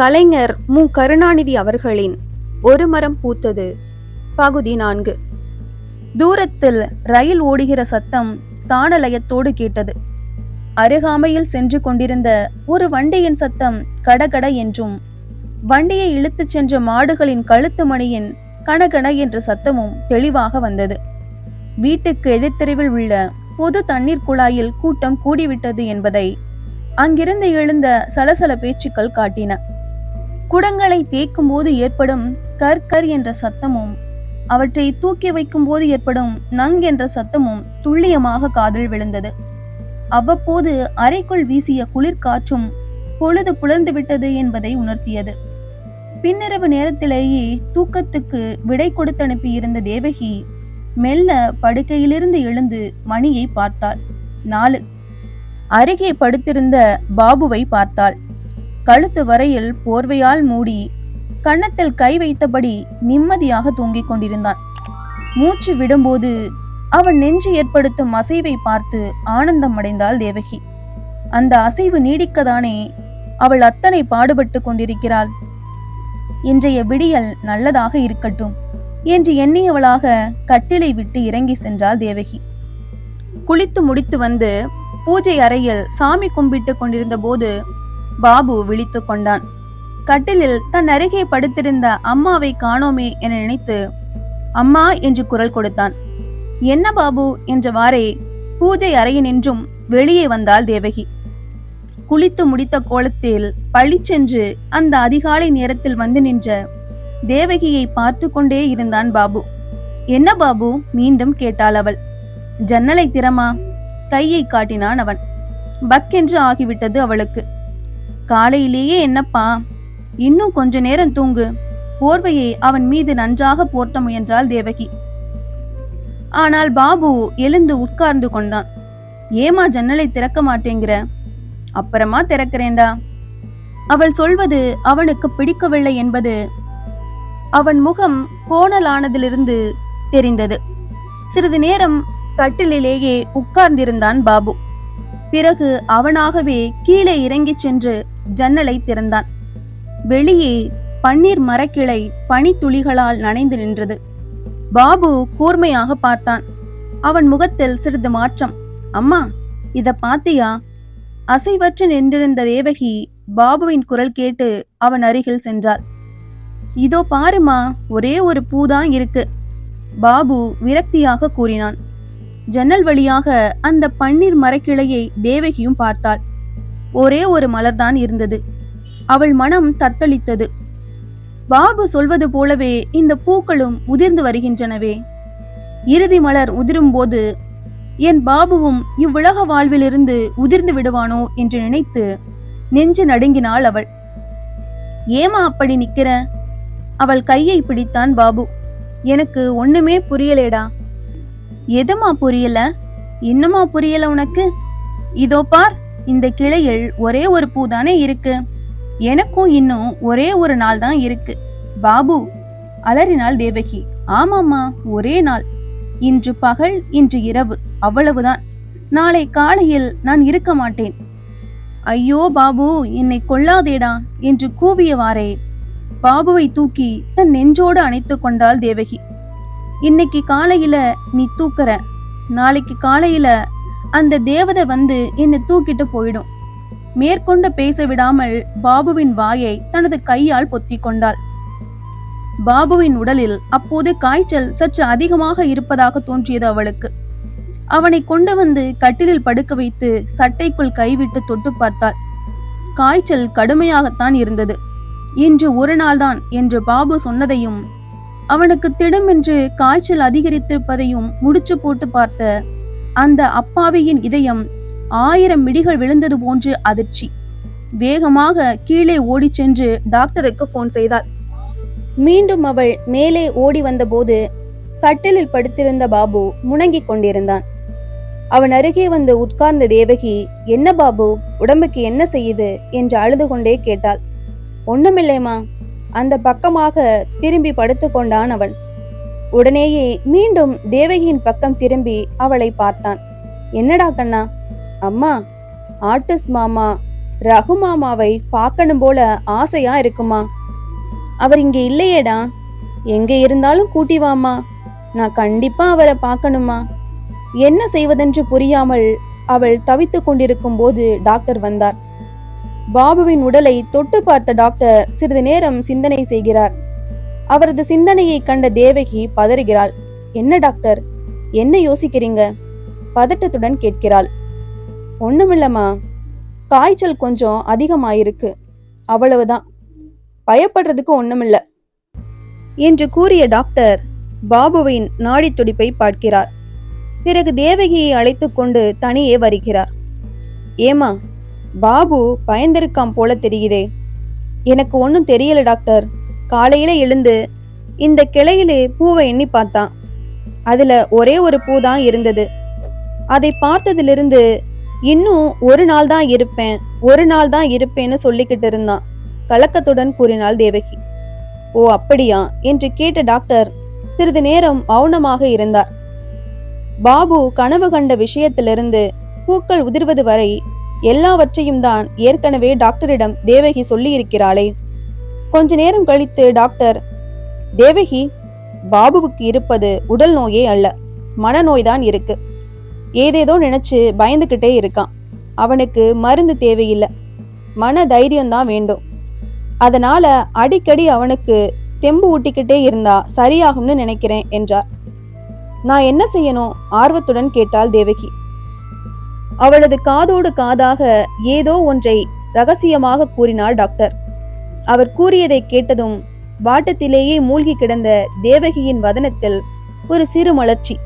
கலைஞர் மு. கருணாநிதி அவர்களின் ஒரு மரம் பூத்தது. பகுதி நான்கு. தூரத்தில் ரயில் ஓடுகிற சத்தம் தானலயத்தோடு கேட்டது. அருகாமையில் சென்று கொண்டிருந்த ஒரு வண்டியின் சத்தம் கடகட என்றும் வண்டியை இழுத்துச் சென்ற மாடுகளின் கழுத்து மணியின் கணகண என்ற சத்தமும் தெளிவாக வந்தது. வீட்டுக்கு எதிர்த்தெருவில் உள்ள பொது தண்ணீர் குழாயில் கூட்டம் கூடிவிட்டது என்பதை அங்கிருந்து எழுந்த சலசல பேச்சுக்கள் காட்டின. குடங்களை தேய்க்கும் போது ஏற்படும் கர் கர் என்ற சத்தமும் அவற்றை தூக்கி வைக்கும் போது ஏற்படும் நங் என்ற சத்தமும் துல்லியமாக காதில் விழுந்தது. அவ்வப்போது அறைக்குள் வீசிய குளிர்காற்றும் பொழுது புலர்ந்து விட்டது என்பதை உணர்த்தியது. பின்னிரவு நேரத்திலேயே தூக்கத்துக்கு விடை கொடுத்து அனுப்பியிருந்த தேவகி மெல்ல படுக்கையிலிருந்து எழுந்து மணியை பார்த்தாள். நாலு. அருகே படுத்திருந்த பாபுவை பார்த்தாள். கழுத்து வரையில் போர்வையால் மூடி கன்னத்தில் கை வைத்தபடி நிம்மதியாக தூங்கிக் கொண்டிருந்தான். மூச்சு விடும்போது அவன் நெஞ்சு ஏற்படுத்தும் அசைவை பார்த்து ஆனந்தம் அடைந்தாள் தேவகி. அந்த அசைவு நீடிக்கதானே அவள் அத்தனை பாடுபட்டு கொண்டிருக்கிறாள். இன்றைய விடியல் நல்லதாக இருக்கட்டும் என்று எண்ணியவளாக கட்டிலை விட்டு இறங்கி சென்றாள் தேவகி. குளித்து முடித்து வந்து பூஜை அறையில் சாமி கும்பிட்டு கொண்டிருந்த போது பாபு விழித்து கொண்டான். கட்டிலில் தன் அருகே படுத்திருந்த அம்மாவை காணோமே என நினைத்து அம்மா என்று குரல் கொடுத்தான். என்ன பாபு? என்றவாறே பூஜை அறையினின்றும் வெளியே வந்தாள் தேவகி. குளித்து முடித்த கோலத்தில் பழிச்சென்று அந்த அதிகாலை நேரத்தில் வந்து நின்ற தேவகியை பார்த்து கொண்டே இருந்தான் பாபு. என்ன பாபு? மீண்டும் கேட்டாள் அவள். ஜன்னலை திறமா? கையை காட்டினான் அவன். பக்கென்று ஆகிவிட்டது அவளுக்கு. காலையிலேயே என்னப்பா இன்னும் கொஞ்ச நேரம் தூங்கு. போர்வையை அவன் மீது நன்றாக போர்த்த முயன்றாள் தேவகி. ஆனால் பாபு எழுந்து உட்கார்ந்து கொண்டான். ஏமா ஜன்னலை திறக்க மாட்டேங்கிற? அப்புறமா திறக்கிறேன்டா. அவள் சொல்வது அவனுக்கு பிடிக்கவில்லை என்பது அவன் முகம் கோணலானதிலிருந்து தெரிந்தது. சிறிது நேரம் கட்டிலிலேயே உட்கார்ந்திருந்தான் பாபு. பிறகு அவனாகவே கீழே இறங்கிச் சென்று ஜன்னலை திறந்தான். வெளியே பன்னீர் மரக்கிளை பனித்துளிகளால் நனைந்து நின்றது. பாபு கூர்மையாக பார்த்தான். அவன் முகத்தில் சிறிது மாற்றம். அம்மா இத பாத்தியா? அசைவற்று நின்றிருந்த தேவகி பாபுவின் குரல் கேட்டு அவன் அருகில் சென்றாள். இதோ பாருமா ஒரே ஒரு பூதான் இருக்கு. பாபு விரக்தியாக கூறினான். ஜன்னல் வழியாக அந்த பன்னீர் மரக்கிளையை தேவகியும் பார்த்தாள். ஒரே ஒரு மலர்தான் இருந்தது. அவள் மனம் தத்தளித்தது. பாபு சொல்வது போலவே இந்த பூக்களும் உதிர்ந்து வருகின்றனவே. இறுதி மலர் உதிரும் போது என் பாபுவும் இவ்வுலக வாழ்விலிருந்து உதிர்ந்து விடுவானோ? என்று நினைத்து நெஞ்சு நடுங்கினாள் அவள். ஏமா அப்படி நிக்கிற? அவள் கையை பிடித்தான் பாபு. எனக்கு ஒண்ணுமே புரியலேடா. எதுமா புரியல? இன்னுமா புரியல உனக்கு? இதோ பார் இந்த கிளையில் ஒரே ஒரு பூ தானே இருக்கு. எனக்கும் இன்னும் ஒரே ஒரு நாள் தான் இருக்கு. பாபு அலறினாள் தேவகி. ஆமாம்மா ஒரே நாள். இன்று பகல் இன்று இரவு அவ்வளவுதான். நாளை காலையில் நான் இருக்க மாட்டேன். ஐயோ பாபு என்னை கொல்லாதேடா என்று கூவியவாறே. பாபுவை தூக்கி தன் நெஞ்சோடு அணைத்து கொண்டாள் தேவகி. இன்னைக்கு காலையில நீ தூக்குற. நாளைக்கு காலையில அந்த தேவதை வந்து என்னை தூக்கிட்டு போயிடும். மேற்கொண்டு பேச விடாமல் பாபுவின் வாயை தனது கையால் பொத்தி கொண்டாள். பாபுவின் உடலில் அப்போது காய்ச்சல் சற்று அதிகமாக இருப்பதாக தோன்றியது அவளுக்கு. அவனை கொண்டு வந்து கட்டிலில் படுக்க வைத்து சட்டைக்குள் கைவிட்டு தொட்டு பார்த்தாள். காய்ச்சல் கடுமையாகத்தான் இருந்தது. இன்று ஒரு நாள்தான் என்று பாபு சொன்னதையும் அவனுக்கு திடமென்று காய்ச்சல் அதிகரித்திருப்பதையும் முடிச்சு போட்டு பார்த்த அந்த அப்பாவியின் இதயம் ஆயிரம் மிடிகள் விழுந்தது போன்று அதிர்ச்சி. வேகமாக கீழே ஓடிச் சென்று டாக்டருக்கு போன் செய்தாள். மீண்டும் அவள் மேலே ஓடி வந்தபோது கட்டிலில் படுத்திருந்த பாபு முணங்கிக் கொண்டிருந்தான். அவன் அருகே வந்து உட்கார்ந்த தேவகி என்ன பாபு உடம்புக்கு என்ன செய்யுது? என்று அழுது கொண்டே கேட்டாள். ஒண்ணுமில்லைம்மா அந்த பக்கமாக திரும்பி படுத்துக்கொண்டான் அவன். உடனேயே மீண்டும் தேவகியின் பக்கம் திரும்பி அவளை பார்த்தான். என்னடா கண்ணா? அம்மா ஆர்டிஸ்ட் மாமா ரகு மாமாவை பார்க்கணும் போல ஆசையா இருக்குமா? அவர் இங்க இல்லையேடா. எங்க இருந்தாலும் கூட்டி வாமா நான் கண்டிப்பா அவரை பார்க்கணுமா? என்ன செய்வதென்று புரியாமல் அவள் தவித்துக் கொண்டிருக்கும் போது டாக்டர் வந்தார். பாபுவின் உடலை தொட்டு பார்த்த டாக்டர் சிறிது நேரம் சிந்தனை செய்கிறார். அவரது சிந்தனையை கண்ட தேவகி பதறுகிறாள். என்ன டாக்டர்? என்ன யோசிக்கிறீங்க? பதட்டத்துடன் கேட்கிறாள். ஒண்ணுமில்லம்மா. காய்ச்சல் கொஞ்சம் அதிகமாயிருக்கு. அவ்வளவுதான். பயப்படுறதுக்கு ஒண்ணுமில்ல. என்று கூறிய டாக்டர் பாபுவின் நாடித் துடிப்பை பார்க்கிறார். பிறகு தேவகியை அழைத்து கொண்டு தனியே வருகிறார். ஏமா பாபு பயந்திருக்காம் போல தெரியுதே. எனக்கு ஒன்றும் தெரியல டாக்டர். காலையில எழுந்து இந்த கிளையிலே பூவை எண்ணி பார்த்தான். அதுல ஒரே ஒரு பூ தான் இருந்தது. அதை பார்த்ததிலிருந்து இன்னும் ஒரு நாள் தான் இருப்பேன் ஒரு நாள் தான் இருப்பேன்னு சொல்லிக்கிட்டு இருந்தான். கலக்கத்துடன் கூறினாள் தேவகி. ஓ அப்படியா? என்று கேட்ட டாக்டர் சிறிது நேரம் மௌனமாக இருந்தார். பாபு கனவு கண்ட விஷயத்திலிருந்து பூக்கள் உதிர்வது வரை எல்லாவற்றையும் தான் ஏற்கனவே டாக்டரிடம் தேவகி சொல்லியிருக்கிறாளே. கொஞ்ச நேரம் கழித்து டாக்டர் தேவகி பாபுவுக்கு இருப்பது உடல் நோயே அல்ல மனநோய்தான் இருக்கு. ஏதேதோ நினைச்சு பயந்துக்கிட்டே இருக்கான். அவனுக்கு மருந்து தேவையில்லை. மன தைரியம்தான் வேண்டும். அதனால அடிக்கடி அவனுக்கு தெம்பு ஊட்டிக்கிட்டே இருந்தா சரியாகும்னு நினைக்கிறேன் என்றார். நான் என்ன செய்யணும்? ஆர்வத்துடன் கேட்டாள் தேவகி. அவளது காதோடு காதாக ஏதோ ஒன்றை ரகசியமாக கூறினார் டாக்டர். அவர் கூறியதை கேட்டதும் வாட்டத்திலேயே மூழ்கி கிடந்த தேவகியின் வதனத்தில் ஒரு சிறு மலர்ச்சி.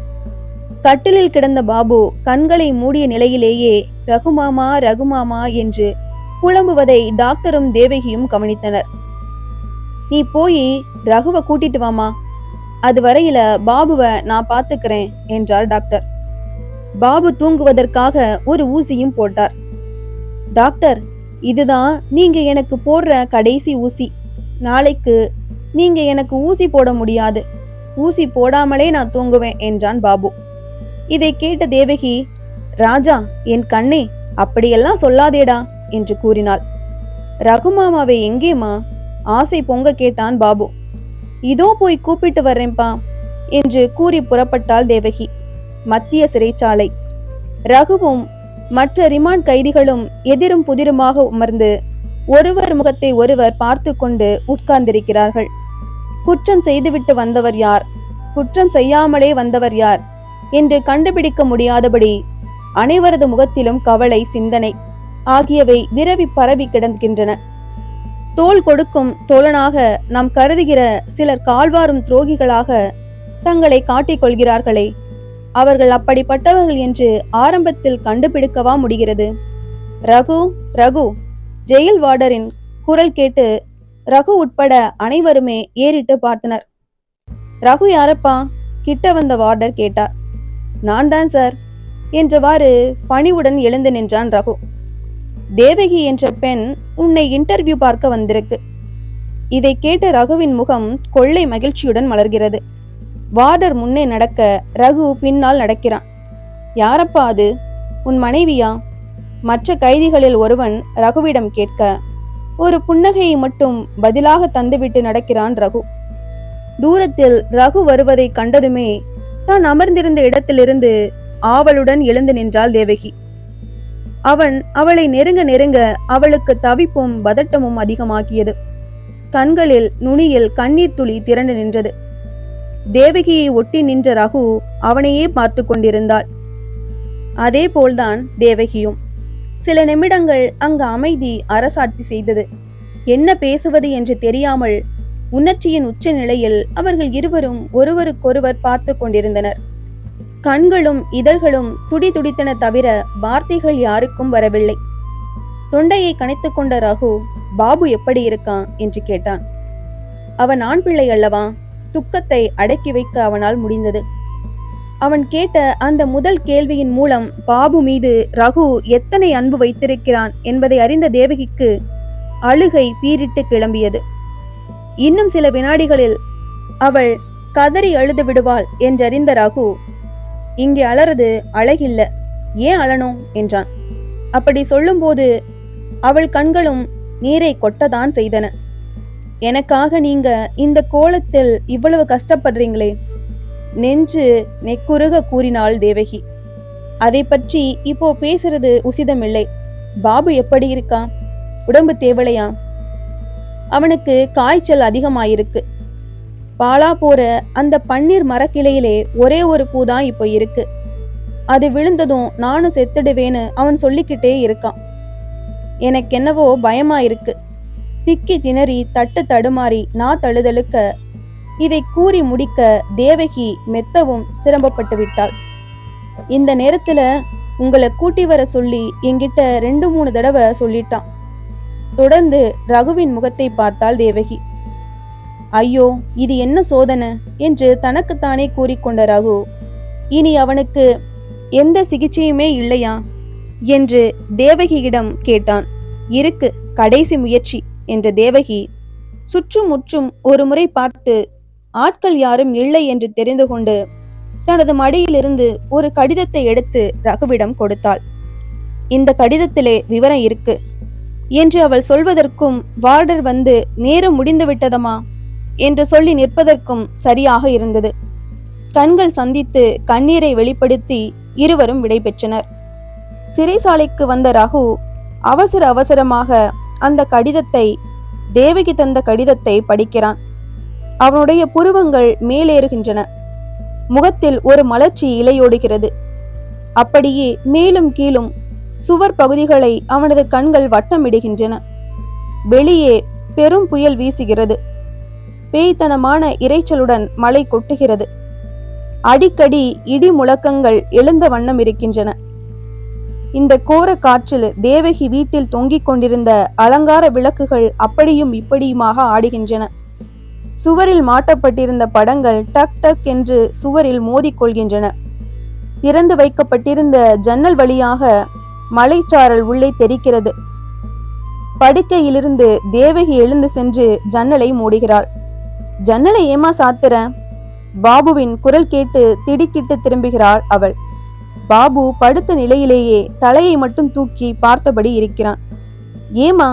கட்டிலில் கிடந்த பாபு கண்களை மூடிய நிலையிலேயே ரகுமாமா ரகுமாமா என்று புலம்புவதை டாக்டரும் தேவகியும் கவனித்தனர். நீ போய் ரகுவை கூட்டிட்டு வாமா. அது வரையில பாபுவை நான் பார்த்துக்கிறேன் என்றார் டாக்டர். பாபு தூங்குவதற்காக ஒரு ஊசியும் போட்டார். டாக்டர் இதுதான் நீங்க எனக்கு போடுற கடைசி ஊசி. நாளைக்கு நீங்க எனக்கு ஊசி போட முடியாது. ஊசி போடாமலே நான் தூங்குவேன் என்றான் பாபு. இதை கேட்ட தேவகி ராஜா என் கண்ணே அப்படியெல்லாம் சொல்லாதேடா என்று கூறினாள். ரகுமாமாவை எங்கேம்மா? ஆசை பொங்க கேட்டான் பாபு. இதோ போய் கூப்பிட்டு வர்றேன்பா என்று கூறி புறப்பட்டாள் தேவகி. மத்திய சிறைச்சாலை. ரகுவும் மற்ற ரிமாண்ட் கைதிகளும் எதிரும் புதிருமாக உமர்ந்து ஒருவர் முகத்தை ஒருவர் பார்த்து கொண்டு உட்கார்ந்திருக்கிறார்கள். குற்றம் செய்துவிட்டு வந்தவர் யார்? குற்றம் செய்யாமலே வந்தவர் யார்? என்று கண்டுபிடிக்க முடியாதபடி அனைவரது முகத்திலும் கவலை சிந்தனை ஆகியவை விரவி பரவி கிடக்கின்றன. தோல் கொடுக்கும் தோழனாக நாம் கருதுகிற சிலர் கால்வாரும் துரோகிகளாக தங்களை காட்டிக் கொள்கிறார்களே. அவர்கள் அப்படிப்பட்டவர்கள் என்று ஆரம்பத்தில் கண்டுபிடிக்கவா முடிகிறது? ரகு ரகு ஜெயில் வார்டரின் குரல் கேட்டு ரகு உட்பட அனைவருமே ஏறிட்டு பார்த்தனர். ரகு யாரப்பா? கிட்ட வந்த வார்டர் கேட்டார். நான் தான் சார் என்றவாறு பணிவுடன் எழுந்து நின்றான் ரகு. தேவகி என்ற பெண் உன்னை இன்டர்வியூ பார்க்க வந்திருக்கு. இதை கேட்ட ரகுவின் முகம் கொள்ளை மகிழ்ச்சியுடன் மலர்கிறது. வார்டர் முன்னே நடக்க ரகு பின்னால் நடக்கிறான். யாரப்பா அது? உன் மனைவியா? மற்ற கைதிகளில் ஒருவன் ரகுவிடம் கேட்க ஒரு புன்னகையை மட்டும் பதிலாக தந்துவிட்டு நடக்கிறான் ரகு. தூரத்தில் ரகு வருவதை கண்டதுமே தான் அமர்ந்திருந்த இடத்திலிருந்து ஆவலுடன் எழுந்து நின்றாள் தேவகி. அவன் அவளை நெருங்க நெருங்க அவளுக்கு தவிப்பும் பதட்டமும் அதிகமாகியது. கண்களில் நுனியில் கண்ணீர் துளி திரண்டு நின்றது. தேவகியை ஒட்டி நின்ற ரகு அவனையே பார்த்து கொண்டிருந்தாள் அதே போல்தான் தேவகியும். சில நிமிடங்கள் அங்கு அமைதி அரசாட்சி செய்தது. என்ன பேசுவது என்று தெரியாமல் உணர்ச்சியின் உச்ச நிலையில் அவர்கள் இருவரும் ஒருவருக்கொருவர் பார்த்து கொண்டிருந்தனர். கண்களும் இதழ்களும் துடி துடித்தன தவிர வார்த்தைகள் யாருக்கும் வரவில்லை. தொண்டையை கனைத்துக் கொண்ட ரகு பாபு எப்படி இருக்கான்? என்று கேட்டான். அவன் ஆண் பிள்ளை அல்லவா? துக்கத்தை அடக்கி வைக்க அவனால் முடிந்தது. அவன் கேட்ட அந்த முதல் கேள்வியின் மூலம் பாபு மீது ரகு எத்தனை அன்பு வைத்திருக்கிறான் என்பதை அறிந்த தேவகிக்கு அழுகை பீரிட்டு கிளம்பியது. இன்னும் சில வினாடிகளில் அவள் கதறி அழுது விடுவாள் என்றறிந்த ரகு இங்கே அலறது அழகில்ல ஏன் அழணும் என்றான். அப்படி சொல்லும்போது அவள் கண்களும் நீரை கொட்டதான் செய்தன. எனக்காக நீங்க இந்த கோலத்தில் இவ்வளவு கஷ்டப்படுறீங்களே? நெஞ்சு நெக்குருக கூறினாள் தேவகி. அதை பற்றி இப்போ பேசுறது உசிதமில்லை. பாபு எப்படி இருக்கான் உடம்பு தேவலையா? அவனுக்கு காய்ச்சல் அதிகமாயிருக்கு. பாலா போற அந்த பன்னீர் மரக்கிளையிலே ஒரே ஒரு பூ தான் இப்போ இருக்கு. அது விழுந்ததும் நானும் செத்துடுவேன்னு அவன் சொல்லிக்கிட்டே இருக்கான். எனக்கு என்னவோ பயமா இருக்கு திக்கி திணறி தட்டு தடுமாறி நான் தழுதழுக்க இதை கூறி முடிக்க தேவகி மெத்தவும் சிரமப்பட்டு விட்டாள். இந்த நேரத்துல உங்களை கூட்டி வர சொல்லி என்கிட்ட ரெண்டு மூணு தடவை சொல்லிட்டான். தொடர்ந்து ரகுவின் முகத்தை பார்த்தாள் தேவகி. ஐயோ இது என்ன சோதனை? என்று தனக்குத்தானே கூறிக்கொண்ட ரகு இனி அவனுக்கு எந்த சிகிச்சையுமே இல்லையா? என்று தேவகியிடம் கேட்டான். இருக்கு கடைசி முயற்சி. என்ற தேவகி சுற்றும் முற்றும் ஒரு முறை பார்த்து ஆட்கள் யாரும் இல்லை என்று தெரிந்து கொண்டு தனது மடியிலிருந்து ஒரு கடிதத்தை எடுத்து ரகுவிடம் கொடுத்தாள். இந்த கடிதத்திலே விவரம் இருக்கு. என்று அவள் சொல்வதற்கும் வார்டர் வந்து நேரம் முடிந்து விட்டதமா என்று சொல்லி நிற்பதற்கும் சரியாக இருந்தது. கண்கள் சந்தித்து கண்ணீரை வெளிப்படுத்தி இருவரும் விடைபெற்றனர். சிறைசாலைக்கு வந்த ரகு அவசர அவசரமாக அந்த கடிதத்தை தேவகி தந்த கடிதத்தை படிக்கிறான். அவனுடைய புருவங்கள் மேலேறுகின்றன. முகத்தில் ஒரு மலர்ச்சி இலையோடுகிறது. அப்படியே மேலும் கீழும் சுவர் பகுதிகளை அவனது கண்கள் வட்டமிடுகின்றன. வெளியே பெரும் புயல் வீசுகிறது. பேய்த்தனமான இரைச்சலுடன் மழை கொட்டுகிறது. அடிக்கடி இடி முழக்கங்கள் எழுந்த வண்ணம் இருக்கின்றன. இந்த கோர காற்றில் தேவகி வீட்டில் தொங்கிக் கொண்டிருந்த அலங்கார விளக்குகள் அப்படியும் இப்படியுமாக ஆடுகின்றன. சுவரில் மாட்டப்பட்டிருந்த படங்கள் டக் டக் என்று சுவரில் மோதிக்கொள்கின்றன திறந்து வைக்கப்பட்டிருந்த ஜன்னல் வழியாக மலைச்சாரல் உள்ளே தெரிக்கிறது படுக்கையிலிருந்து தேவகி எழுந்து சென்று ஜன்னலை மூடுகிறாள். ஜன்னலை ஏமா சாத்துற? பாபுவின் குரல் கேட்டு திடுக்கிட்டு திரும்புகிறாள் அவள். பாபு படுத்த நிலையிலேயே தலையை மட்டும் தூக்கி பார்த்தபடி இருக்கிறான். ஏமா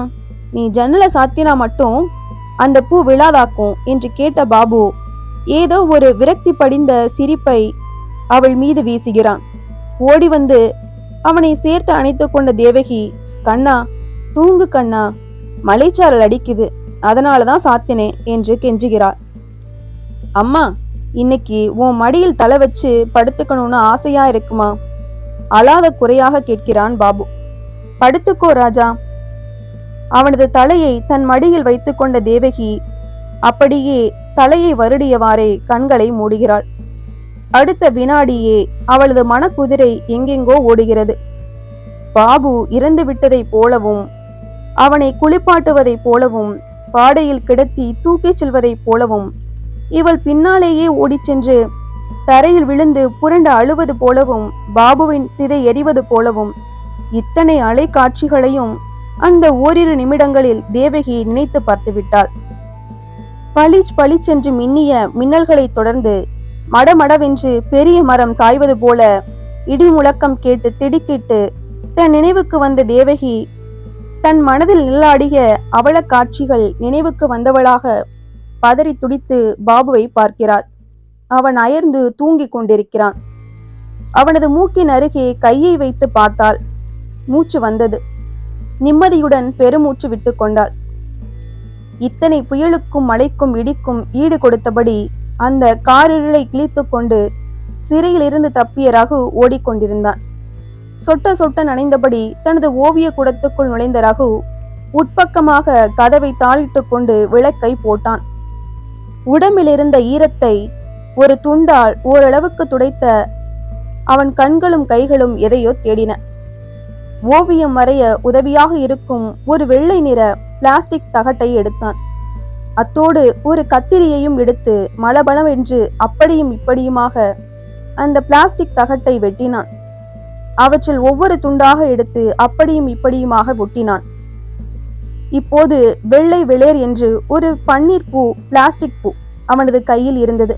நீ ஜன்னலை சாத்தினா மட்டும் அந்த பூ விழாதாக்கும் என்று கேட்ட பாபு ஏதோ ஒரு விரக்தி படிந்த சிரிப்பை அவள் மீது வீசுகிறான். ஓடி வந்து அவனை சேர்த்து அணைத்து கொண்ட தேவகி கண்ணா தூங்கு கண்ணா மலைச்சாரல் அடிக்குது அதனாலதான் சாத்தினேன் என்று கெஞ்சுகிறாள். அம்மா இன்னைக்கு உன் மடியில் தலை வச்சு படுத்துக்கணும்னு ஆசையா இருக்குமா? அழாத குறையாக கேட்கிறான் பாபு. படுத்துக்கோ ராஜா. அவனது தலையை தன் மடியில் வைத்துக்கொண்ட தேவகி அப்படியே தலையை வருடியவாறே கண்களை மூடுகிறாள். அடுத்த வினாடியே அவளது மனக்குதிரை எங்கெங்கோ ஓடுகிறது. பாபு இறந்து விட்டதைப் போலவும் அவனை குளிப்பாட்டுவதைப் போலவும் பாடையில் கிடத்தி தூக்கிச் செல்வதைப் போலவும் இவள் பின்னாலேயே ஓடிச் சென்று தரையில் விழுந்து புரண்டு அழுவது போலவும் பாபுவின் சிதை எறிவது போலவும் இத்தனை அலை காட்சிகளையும் அந்த ஓரிரு நிமிடங்களில் தேவகி நினைத்து பார்த்துவிட்டாள் பளிச் பளிச்சென்று மின்னிய மின்னல்களை தொடர்ந்து மடமடவென்று பெரிய மரம் சாய்வது போல இடி முழக்கம் கேட்டு திடுக்கிட்டு தன் நினைவுக்கு வந்த தேவகி தன் மனதில் நில்லாடிய அவல காட்சிகள் நினைவுக்கு வந்தவளாக பதறி துடித்து பாபுவை பார்க்கிறாள். அவன் அயர்ந்து தூங்கிக் கொண்டிருக்கிறான். அவனது மூக்கின் அருகே கையை வைத்து பார்த்தாள். மூச்சு வந்தது. நிம்மதியுடன் பெருமூச்சு விட்டு கொண்டாள். இத்தனை புயலுக்கும் மழைக்கும் இடிக்கும் ஈடு கொடுத்தபடி அந்த காரிருளை கிழித்து கொண்டு சிறையிலிருந்து தப்பிய ரகு ஓடிக்கொண்டிருந்தான் சொட்ட சொட்ட நனைந்தபடி தனது ஓவிய கூடத்துக்குள் நுழைந்த ரகு உட்பக்கமாக கதவை தாளிட்டு கொண்டு விளக்கை போட்டான். உடம்பிலிருந்த ஈரத்தை ஒரு துண்டால் ஓரளவுக்கு துடைத்த அவன் கண்களும் கைகளும் எதையோ தேடின. ஓவியம் வரைய உதவியாக இருக்கும் ஒரு வெள்ளை நிற பிளாஸ்டிக் தகட்டை எடுத்தான். அத்தோடு ஒரு கத்திரியையும் எடுத்து மலபலவென்று அப்படியும் இப்படியுமாக அந்த பிளாஸ்டிக் தகட்டை வெட்டினான். அவற்றில் ஒவ்வொரு துண்டாக எடுத்து அப்படியும் இப்படியுமாக ஒட்டினான். இப்போது வெள்ளை வெளேர் என்று ஒரு பன்னீர் பூ பிளாஸ்டிக் பூ அவனது கையில் இருந்தது.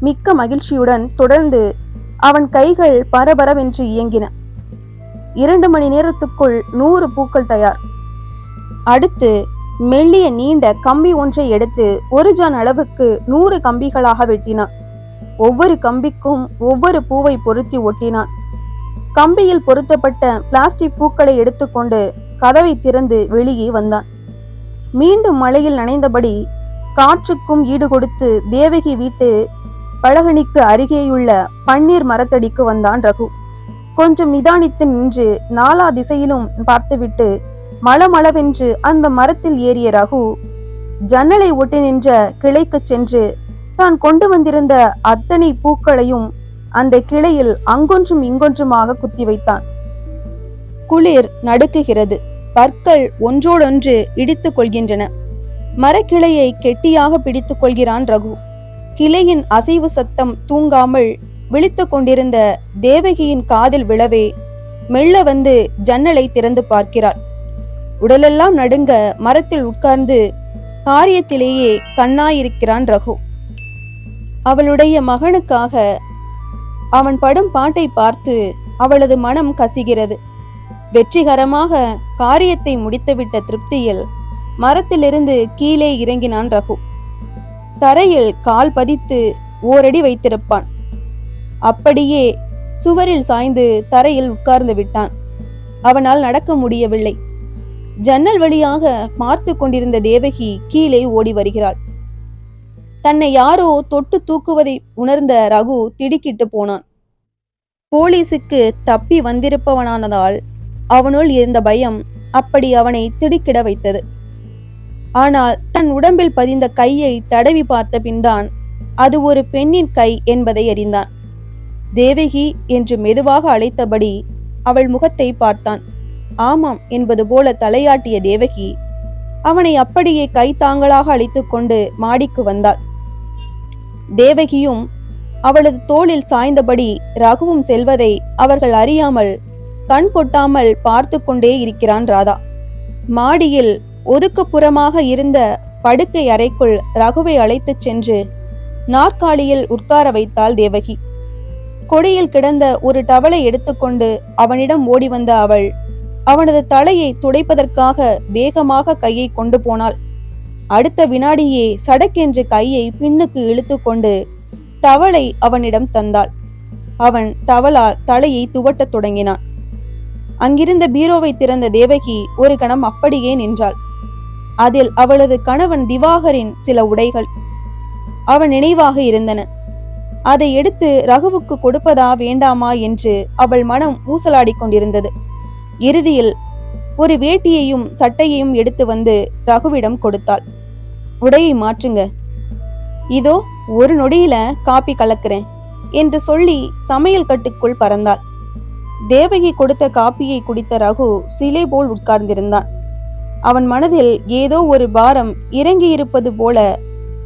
மிக்க மகிழ்ச்சியுடன் தொடர்ந்து அவன் கைகள் பரபரவென்று இயங்கின. இரண்டு மணி நேரத்துக்குள் நூறு பூக்கள் தயார். அடுத்து மெல்லிய நீண்ட கம்பி ஒன்றை எடுத்து ஒரு ஜான் அளவுக்கு நூறு கம்பிகளாக வெட்டினான். ஒவ்வொரு கம்பிக்கும் ஒவ்வொரு பூவை பொருத்தி ஒட்டினான். கம்பியில் பொருத்தப்பட்ட பிளாஸ்டிக் பூக்களை எடுத்துக்கொண்டு கதவை திறந்து வெளியே வந்தான். மீண்டும் மழையில் நனைந்தபடி காற்றுக்கும் ஈடு கொடுத்து தேவகி வீட்டு பழகணிக்கு அருகேயுள்ள பன்னீர் மரத்தடிக்கு வந்தான் ரகு. கொஞ்சம் நிதானித்து நின்று நாலா திசையிலும் பார்த்துவிட்டு மளமளவென்று அந்த மரத்தில் ஏறிய ரகு ஜன்னலை ஒட்டி நின்ற கிளைக்கு சென்று தான் கொண்டு வந்திருந்த அத்தனை பூக்களையும் அந்த கிளையில் அங்கொன்றும் இங்கொன்றுமாக குத்தி வைத்தான். குளிர் நடுக்குகிறது. பற்கள் ஒன்றோடொன்று இடித்துக் கொள்கின்றன. மரக்கிளையை கெட்டியாக பிடித்துக் கொள்கிறான் ரகு. கிளையின் அசைவு சத்தம் தூங்காமல் விழித்து கொண்டிருந்த தேவகியின் காதில் விழவே மெல்ல வந்து ஜன்னலை திறந்து பார்க்கிறாள். உடலெல்லாம் நடுங்க மரத்தில் உட்கார்ந்து காரியத்திலேயே கண்ணாயிருக்கிறான் ரகு. அவளுடைய மகனுக்காக அவன் படும் பாட்டை பார்த்து அவளது மனம் கசிகிறது. வெற்றிகரமாக காரியத்தை முடித்துவிட்ட திருப்தியில் மரத்திலிருந்து கீழே இறங்கினான் ரகு. தரையில் கால் பதித்து ஓரடி வைத்திருப்பான். அப்படியே சுவரில் சாய்ந்து தரையில் உட்கார்ந்து விட்டான். அவனால் நடக்க முடியவில்லை. ஜன்னல் வழியாக பார்த்து கொண்டிருந்த தேவகி கீழே ஓடி வருகிறாள். தன்னை யாரோ தொட்டு தூக்குவதை உணர்ந்த ரகு திடுக்கிட்டு போனான். போலீசுக்கு தப்பி வந்திருப்பவனானதால் அவனுள் இருந்த பயம் அப்படி அவனை திடுக்கிட வைத்தது. ஆனால் தன் உடம்பில் பதிந்த கையை தடவி பார்த்த பின்தான் அது ஒரு பெண்ணின் கை என்பதை அறிந்தான். தேவகி என்று மெதுவாக அழைத்தபடி அவள் முகத்தை பார்த்தான். ஆமாம் என்பது போல தலையாட்டிய தேவகி அவனை அப்படியே கை தாங்களாக அழைத்துக்கொண்டு மாடிக்கு வந்தாள். தேவகியும் அவளது தோளில் சாய்ந்தபடி ரகுவும் செல்வதை அவர்கள் அறியாமல் கண் கொட்டாமல் பார்த்து கொண்டே இருக்கிறான் ராதா. மாடியில் ஒதுக்குப்புறமாக இருந்த படுக்கை அறைக்குள் ரகுவை அழைத்துச் சென்று நாற்காலியில் உட்கார வைத்தாள் தேவகி. கொடியில் கிடந்த ஒரு டவலை எடுத்துக்கொண்டு அவனிடம் ஓடி வந்த அவள் அவனது தலையை துடைப்பதற்காக வேகமாக கையை கொண்டு போனாள். அடுத்த வினாடியே சடக்கென்று கையை பின்னுக்கு இழுத்து கொண்டு தவளை அவனிடம் தந்தாள். அவன் தவளால் தலையை துவட்டத் தொடங்கினான். அங்கிருந்த பீரோவை திறந்த தேவகி ஒரு கணம் அப்படியே நின்றாள். அதில் அவளது கணவன் திவாகரின் சில உடைகள். அவன் நினைவாக இருந்தன. அதை எடுத்து ரகுவுக்கு கொடுப்பதா வேண்டாமா என்று அவள் மனம் ஊசலாடிக் கொண்டிருந்தது. இறுதியில் ஒரு வேட்டியையும் சட்டையையும் எடுத்து வந்து ரகுவிடம் கொடுத்தாள். உடையை மாற்றுங்க. இதோ ஒரு நொடியில காப்பி கலக்கிறேன் என்று சொல்லி சமையல் கட்டுக்குள் பறந்தாள். தேவகி கொடுத்த காப்பியை குடித்த ரகு சிலை போல் உட்கார்ந்திருந்தான். அவன் மனதில் ஏதோ ஒரு பாரம் இறங்கியிருப்பது போல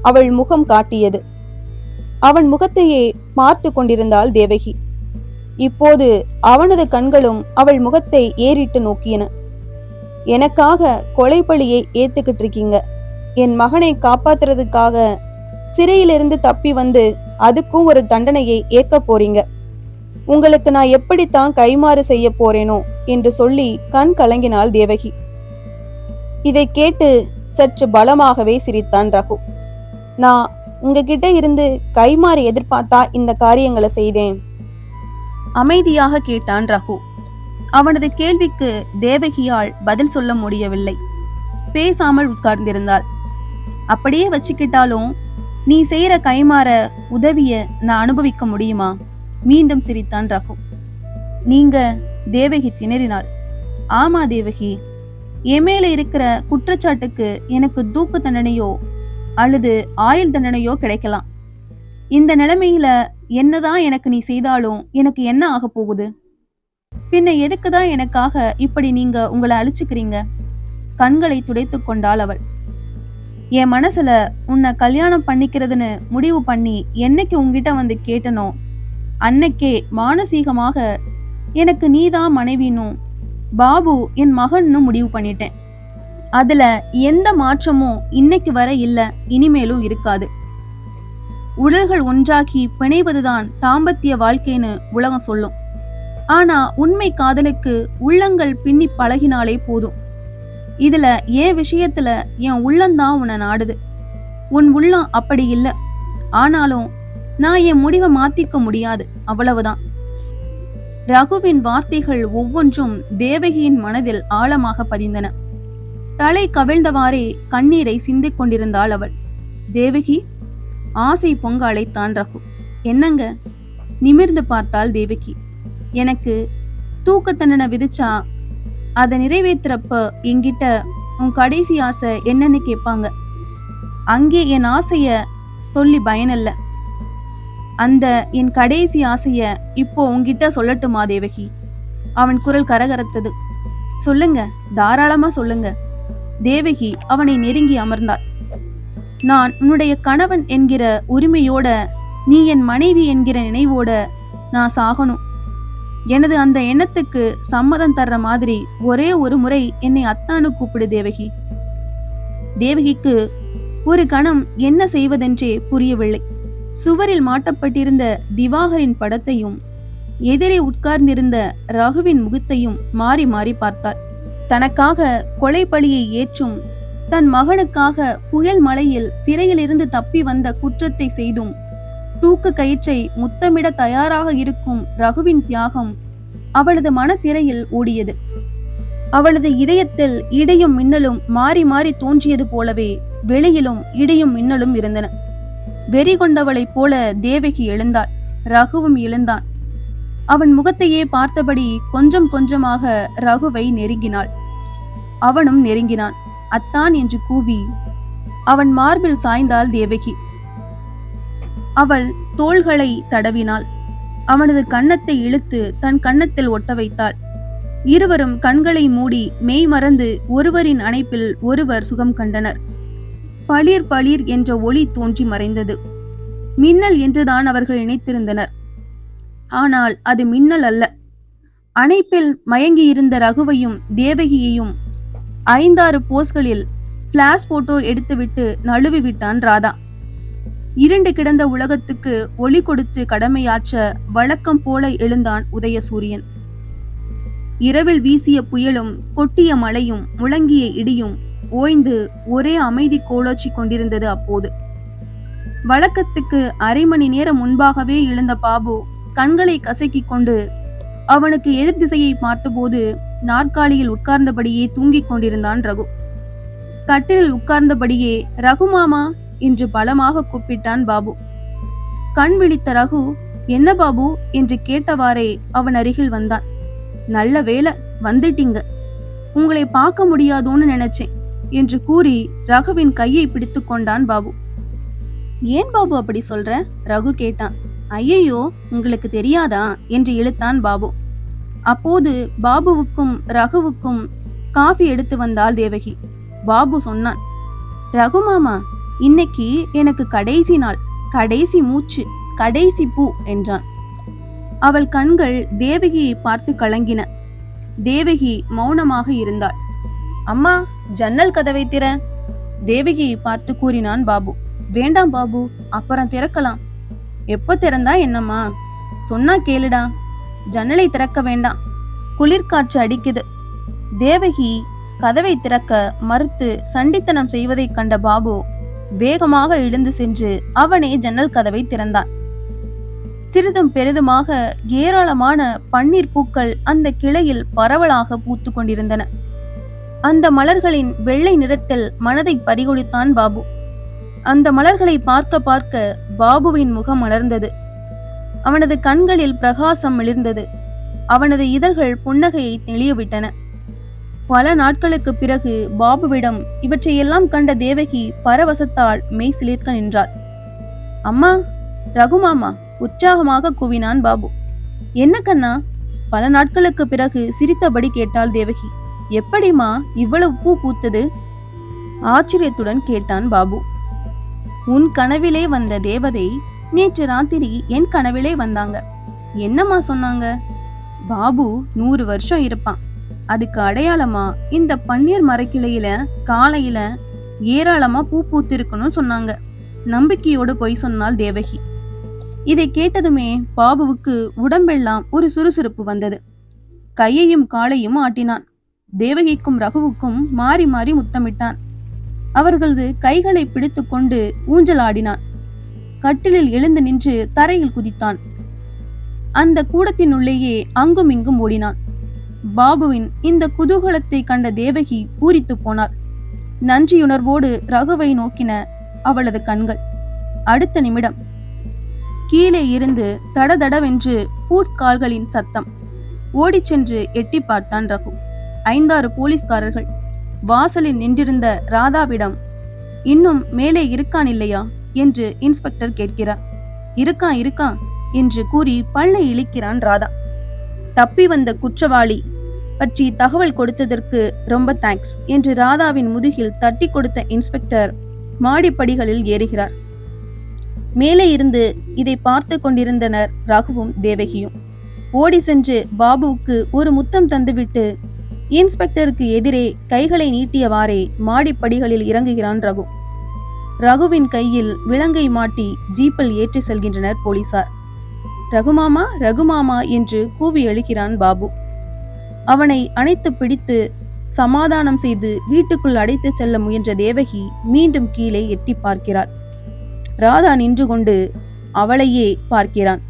அவள் முகம் காட்டியது. அவன் முகத்தையே பார்த்து கொண்டிருந்தாள் தேவகி. இப்போது அவனது கண்களும் அவள் முகத்தை ஏறிட்டு நோக்கியன. எனக்காக கொலைப்பழியை ஏத்துக்கிட்டு இருக்கீங்க என் மகனை காப்பாத்துறதுக்காக சிறையிலிருந்து தப்பி வந்து அதுக்கும் ஒரு தண்டனையை ஏற்க போறீங்க. உங்களுக்கு நான் எப்படித்தான் கைமாறு செய்ய போறேனோ என்று சொல்லி கண் கலங்கினாள் தேவகி. இதை கேட்டு சற்று பலமாகவே சிரித்தான் ரகு. நான் உங்ககிட்ட இருந்து கைமாறு எதிர்பார்த்தா இந்த காரியங்களை செய்தேன்? அமைதியாக கேட்டான் ரகு. அவனது கேள்விக்கு தேவகியால் பதில் சொல்ல முடியவில்லை. பேசாமல் உட்கார்ந்திருந்தாள். அப்படியே வச்சுக்கிட்டாலும் நீ செய்யற கைமாற உதவிய நான் அனுபவிக்க முடியுமா? மீண்டும் சிரித்தான் ரகு. நீங்க தேவகி திணறினாள். ஆமா தேவகி என் மேல இருக்கிற குற்றச்சாட்டுக்கு எனக்கு தூக்கு தண்டனையோ அல்லது ஆயுள் தண்டனையோ கிடைக்கலாம். இந்த நிலைமையில என்னதான் எனக்கு நீ செய்தாலும் எனக்கு என்ன ஆக போகுது? பின்ன எதுக்கு தான் எனக்காக இப்படி நீங்க உங்களை அழிச்சுக்கிறீங்க? கண்களை துடைத்து கொண்டாள் அவள். என் மனசுல உன்னை கல்யாணம் பண்ணிக்கிறதுன்னு முடிவு பண்ணி என்னைக்கு உங்ககிட்ட வந்து கேட்டனோ அன்னைக்கே மானசீகமாக எனக்கு நீதான் மனைவினும் பாபு என் மகன்னு முடிவு பண்ணிட்டேன். அதுல எந்த மாற்றமும் இன்னைக்கு வர இல்ல இனிமேலும் இருக்காது. உடல்கள் ஒன்றாகி பிணைவதுதான் தாம்பத்திய வாழ்க்கைன்னு உலகம் சொல்லும். ஆனா உண்மை காதலுக்கு உள்ளங்கள் பின்னி பழகினாலே போதும். இதுல என் விஷயத்துல என் உள்ளம்தான் உன்னை நாடுது. உன் உள்ளம் அப்படி இல்ல. ஆனாலும் நான் என் முடிவை மாத்திக்க முடியாது. அவ்வளவுதான். ரகுவின் வார்த்தைகள் ஒவ்வொன்றும் தேவகியின் மனதில் ஆழமாக பதிந்தன. தலை கவிழ்ந்தவாறே கண்ணீரை சிந்திக் கொண்டிருந்தாள் அவள். தேவகி ஆசை பொங்க அழைத்தான் ரகு. என்னங்க? நிமிர்ந்து பார்த்தாள் தேவகி. எனக்கு தூக்க தண்டனை விதிச்சா அதை நிறைவேற்றுறப்ப என்கிட்ட உன் கடைசி ஆசை என்னன்னு கேட்பாங்க. அங்கே என் ஆசைய சொல்லி பயனில்லை. அந்த என் கடைசி ஆசைய இப்போ உங்ககிட்ட சொல்லட்டுமா தேவகி அவன் குரல் கரகரத்தது. சொல்லுங்க தாராளமா சொல்லுங்க. தேவகி அவனை நெருங்கி அமர்ந்தாள். நான் உன்னுடைய கணவன் என்கிற உரிமையோட நீ என் மனைவி என்கிற நினைவோட நான் சாகணும். எனது அந்த எண்ணத்துக்கு சம்மதம் தர்ற மாதிரி ஒரே ஒரு முறை என்னை அத்தானு கூப்பிடு தேவகி. தேவகிக்கு ஒரு கணம் என்ன செய்வதென்றே புரியவில்லை. சுவரில் மாட்டப்பட்டிருந்த திவாகரின் படத்தையும் எதிரே உட்கார்ந்திருந்த ரகுவின் முகத்தையும் மாறி மாறி பார்த்தார் தனக்காக கொலை பழியை ஏற்றும் தன் மகனுக்காக புயல் மலையில் சிறையிலிருந்து தப்பி வந்த குற்றத்தை செய்தும் தூக்கு கயிற்றை முத்தமிட தயாராக இருக்கும் ரகுவின் தியாகம் அவளது மனத்திரையில் ஓடியது. அவளது இதயத்தில் இடையும் மின்னலும் மாறி மாறி தோன்றியது போலவே வெளியிலும் இடையும் மின்னலும் இருந்தன. வெறி கொண்டவளைப் போல தேவகி எழுந்தாள். ரகுவும் எழுந்தான். அவன் முகத்தையே பார்த்தபடி கொஞ்சம் கொஞ்சமாக ரகுவை நெருங்கினாள். அவனும் நெருங்கினான். அத்தான் என்று கூவி அவன் மார்பில் சாய்ந்தாள் தேவகி. அவள் தோள்களை தடவினாள். அவனது கன்னத்தை இழுத்து தன் கன்னத்தில் ஒட்ட வைத்தாள். இருவரும் கண்களை மூடி மெய் மறந்து ஒருவரின் அணைப்பில் ஒருவர் சுகம் கண்டனர். பளிர் பளிர் என்ற ஒளி தோன்றி மறைந்தது. மின்னல் என்றுதான் அவர்கள் நினைத்திருந்தனர். ஆனால் அது மின்னல் அல்ல. அணைப்பில் மயங்கியிருந்த ரகுவையும் தேவகியையும் ஐந்தாறு போஸ்களில் பிளாஷ் போட்டோ எடுத்துவிட்டு நழுவி விட்டான் ராதா. இருண்டு கிடந்த உலகத்துக்கு ஒளி கொடுத்து கடமையாற்ற வழக்கம் போல எழுந்தான் உதயசூரியன். இரவில் வீசிய புயலும் கொட்டிய மழையும் முழங்கிய இடியும் ஓய்ந்து ஒரே அமைதி கோலோச்சி கொண்டிருந்தது அப்போது. வழக்கத்துக்கு அரை மணி நேரம் முன்பாகவே எழுந்த பாபு கண்களை கசக்கிக் கொண்டு அவனுக்கு எதிர் திசையை பார்த்தபோது நாற்காலியில் உட்கார்ந்தபடியே தூங்கிக் கொண்டிருந்தான் ரகு. கட்டிலில் உட்கார்ந்தபடியே ரகு மாமா என்று பலமாக கூப்பிட்டான் பாபு. கண் விழித்த ரகு என்ன பாபு? என்று கேட்டவாறே அவன் அருகில் வந்தான். நல்ல வேலை வந்துட்டீங்க. உங்களை பார்க்க முடியாதோன்னு நினைச்சேன். என்று கூறி ரகுவின் கையை பிடித்து கொண்டான் பாபு. ஏன் பாபு அப்படி சொல்ற? ரகு கேட்டான். ஐயையோ உங்களுக்கு தெரியாதா? என்று இழுத்தான் பாபு. அப்போது பாபுவுக்கும் ரகுவுக்கும் காஃபி எடுத்து வந்தாள் தேவகி. பாபு சொன்னான் ரகு மாமா இன்னைக்கு எனக்கு கடைசி நாள். கடைசி மூச்சு கடைசி பூ என்றான். அவள் கண்கள் தேவகியை பார்த்து கலங்கின. தேவகி மௌனமாக இருந்தாள். அம்மா ஜன்னல் கதவை திற. தேவகியை பார்த்து கூறினான் பாபு. வேண்டாம் பாபு அப்புறம் திறக்கலாம். எப்போ திறந்தா என்னம்மா? சொன்னா கேளுடா. ஜன்னலை திறக்க வேண்டாம். குளிர்காற்று அடிக்குது. தேவகி கதவை திறக்க மறுத்து சண்டித்தனம் செய்வதைக் கண்ட பாபு வேகமாக எழுந்து சென்று அவனே ஜன்னல் கதவை திறந்தான். சிறிதும் பெரிதுமாக ஏராளமான பன்னீர் பூக்கள் அந்த கிளையில் பரவலாக பூத்து கொண்டிருந்தன. அந்த மலர்களின் வெள்ளை நிறத்தில் மனதை பறிகொடுத்தான் பாபு. அந்த மலர்களை பார்க்க பார்க்க பாபுவின் முகம் மலர்ந்தது அவனது கண்களில் பிரகாசம் மிளிர்ந்தது அவனது இதழ்கள் புன்னகையை தெளியவிட்டன. பல நாட்களுக்கு பிறகு பாபுவிடம் இவற்றையெல்லாம் கண்ட தேவகி பரவசத்தால் மெய் சிலிர்க்க நின்றாள். அம்மா ரகுமாமா உற்சாகமாக கூவினான் பாபு. என்ன கண்ணா? பல நாட்களுக்கு பிறகு சிரித்தபடி கேட்டாள் தேவகி. எப்படிமா இவ்வளவு பூ பூத்தது? ஆச்சரியத்துடன் கேட்டான் பாபு. உன் கனவிலே வந்த தேவதை நேற்று ராத்திரி என் கனவிலே வந்தாங்க. என்னம்மா சொன்னாங்க? பாபு நூறு வருஷம் இருப்பான். அதுக்கு அடையாளமா இந்த பன்னீர் மரக்கிளையில காலையில ஏராளமா பூ பூத்திருக்கணும் சொன்னாங்க. நம்பிக்கையோடு போய் சொன்னாள் தேவகி. இதை கேட்டதுமே பாபுவுக்கு உடம்பெல்லாம் ஒரு சுறுசுறுப்பு வந்தது. கையையும் காலையும் ஆட்டினான். தேவகிக்கும் ரகுவுக்கும் மாறி மாறி முத்தமிட்டான். அவர்களது கைகளை பிடித்துக்கொண்டு ஊஞ்சலாடினான். கட்டிலில் எழுந்து நின்று தரையில் குதித்தான். அந்த கூடத்தினுள்ளேயே அங்கும் இங்கும் ஓடினான். பாபுவின் இந்த குதூகலத்தை கண்ட தேவகி பூரித்து போனாள். நன்றியுணர்வோடு ரகுவை நோக்கின அவளது கண்கள். அடுத்த நிமிடம். கீழே இருந்து தடதடவென்று பூட்ஸ் கால்களின் சத்தம். ஓடிச் சென்று எட்டி பார்த்தான் ரகு. ஐந்தாறு போலீஸ்காரர்கள். வாசலில் நின்றிருந்த ராதாவிடம் இன்னும் மேலே இருக்கான் இல்லையா? என்று இன்ஸ்பெக்டர் கேட்கிறார். இருக்கான் இருக்கான் என்று கூறி பல்லை இழிக்கிறான் ராதா. தப்பி வந்த குற்றவாளி பற்றி தகவல் கொடுத்ததற்கு ரொம்ப தேங்க்ஸ் என்று ராதாவின் முதுகில் தட்டி கொடுத்த இன்ஸ்பெக்டர் மாடிப்படிகளில் ஏறுகிறார். மேலே இருந்து இதை பார்த்து கொண்டிருந்தனர் ரகுவும் தேவகியும். ஓடி சென்று பாபுவுக்கு ஒரு முத்தம் தந்துவிட்டு இன்ஸ்பெக்டருக்கு எதிரே கைகளை நீட்டியவாறே மாடிப்படிகளில் இறங்குகிறான் ரகு. ரகுவின் கையில் விலங்கை மாட்டி ஜீப்பில் ஏற்றி செல்கின்றனர் போலீசார். ரகுமாமா ரகுமாமா என்று கூவி எழுக்கிறான் பாபு. அவனை அணைத்து பிடித்து சமாதானம் செய்து வீட்டுக்குள் அடைத்து செல்ல முயன்ற தேவகி மீண்டும் கீழே எட்டி பார்க்கிறாள். ராதா நின்று கொண்டு அவளையே பார்க்கிறான்.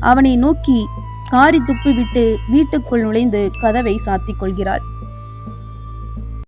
அவனை நோக்கி காரி துப்பிவிட்டு வீட்டுக்குள் நுழைந்து கதவை சாத்திக் கொள்கிறாள்.